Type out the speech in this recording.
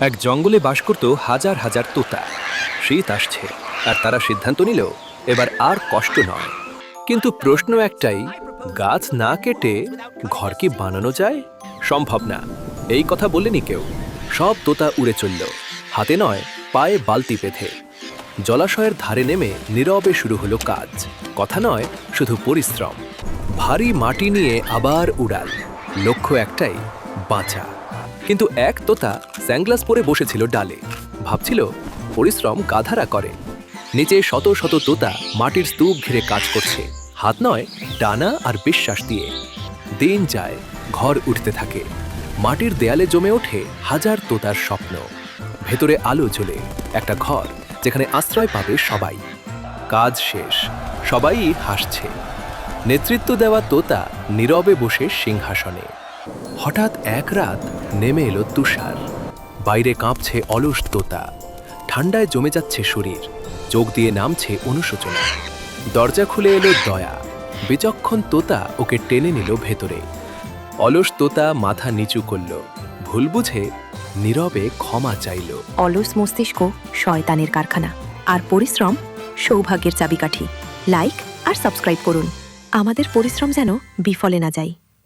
এক জঙ্গলে বাস করত হাজার হাজার তোতা। শীত আসছে, আর তারা সিদ্ধান্ত নিল, এবার আর কষ্ট নয়। কিন্তু প্রশ্ন একটাই, গাছ না কেটে ঘর কি বানানো যায়? সম্ভব না। এই কথা বলেনি কেউ। সব তোতা উড়ে চলল। হাতে নয়, পায়ে বালতি পেথে জলাশয়ের ধারে নেমে নীরবে শুরু হলো কাজ। কথা নয়, শুধু পরিশ্রম। ভারী মাটি নিয়ে আবার উড়াল। লক্ষ্য একটাই, বাঁচা। কিন্তু এক তোতা স্যাংগ্লাস পরে বসেছিল ডালে। ভাবছিল, পরিশ্রম গাধারা করে। নিচে শত শত তোতা মাটির স্তূপ ঘিরে কাজ করছে। হাত নয়, ডানা আর বিশ্বাস দিয়ে। দিন যায়, ঘর উঠতে থাকে। মাটির দেয়ালে জমে ওঠে হাজার তোতার স্বপ্ন। ভেতরে আলো জ্বলে, একটা ঘর যেখানে আশ্রয় পাবে সবাই। কাজ শেষ, সবাই হাসছে। নেতৃত্ব দেওয়া তোতা নীরবে বসে সিংহাসনে। হঠাৎ এক রাত নেমে এলো তুষার। বাইরে কাঁপছে অলস তোতা। ঠান্ডায় জমে যাচ্ছে শরীর। চোখ দিয়ে নামছে অনুশোচনা। দরজা খুলে এলো দয়া। বিচক্ষণ তোতা ওকে টেনে নিল ভেতরে। অলস তোতা মাথা নিচু করল। ভুল বুঝে নীরবে ক্ষমা চাইল। অলস মস্তিষ্ক শয়তানের কারখানা। আর পরিশ্রম সৌভাগ্যের চাবিকাঠি। লাইক আর সাবস্ক্রাইব করুন। আমাদের পরিশ্রম যেন বিফলে না যায়।